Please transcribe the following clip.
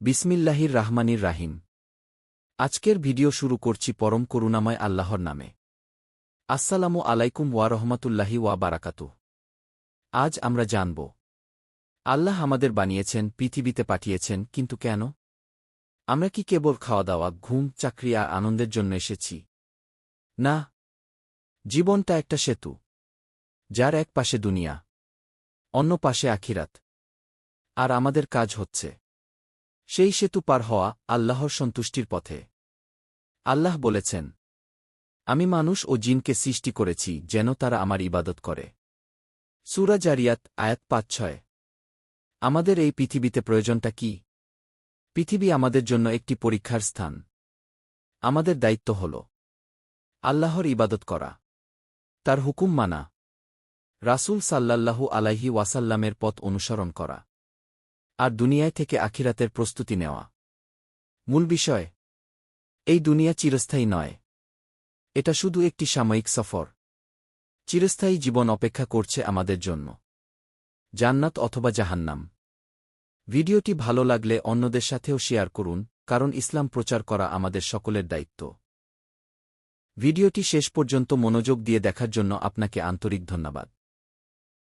বিসমিল্লাহির রাহমানির রাহিম। আজকের ভিডিও শুরু করছি পরম করুণাময় আল্লাহর নামে। আসসালামু আলাইকুম ওয়া রহমতুল্লাহি ওয়া বারাকাতু আজ আমরা জানব, আল্লাহ আমাদের বানিয়েছেন, পৃথিবীতে পাঠিয়েছেন, কিন্তু কেন? আমরা কি কেবল খাওয়া দাওয়া ঘুম, চাকরি আর আনন্দের জন্য এসেছি? না, জীবনটা একটা সেতু, যার এক পাশে দুনিয়া অন্য পাশে আখিরাত, আর আমাদের কাজ হচ্ছে। সেই সেতু পার হওয়া আল্লাহর সন্তুষ্টির পথে। আল্লাহ বলেছেন, আমি মানুষ ও জিনকে সৃষ্টি করেছি যেন তারা আমার ইবাদত করে। সুরা জারিয়াত, আয়াত পাঁচ ছয়। আমাদের এই পৃথিবীতে প্রয়োজনটা কি? পৃথিবী আমাদের জন্য একটি পরীক্ষার স্থান। আমাদের দায়িত্ব হল আল্লাহর ইবাদত করা, তার হুকুম মানা, রাসূল সাল্লাল্লাহু আলাইহি ওয়াসাল্লামের পথ অনুসরণ করা। আর দুনিয়ায় থেকে আখিরাতের প্রস্তুতি নেওয়া। মূল বিষয়, এই দুনিয়া চিরস্থায়ী নয়। এটা শুধু একটি সাময়িক সফর। চিরস্থায়ী জীবন অপেক্ষা করছে আমাদের জন্য। জান্নাত অথবা জাহান্নাম। ভিডিওটি ভালো লাগলে অন্যদের সাথেও শেয়ার করুন, কারণ ইসলাম প্রচার করা আমাদের সকলের দায়িত্ব। ভিডিওটি শেষ পর্যন্ত মনোযোগ দিয়ে দেখার জন্য আপনাকে আন্তরিক ধন্যবাদ।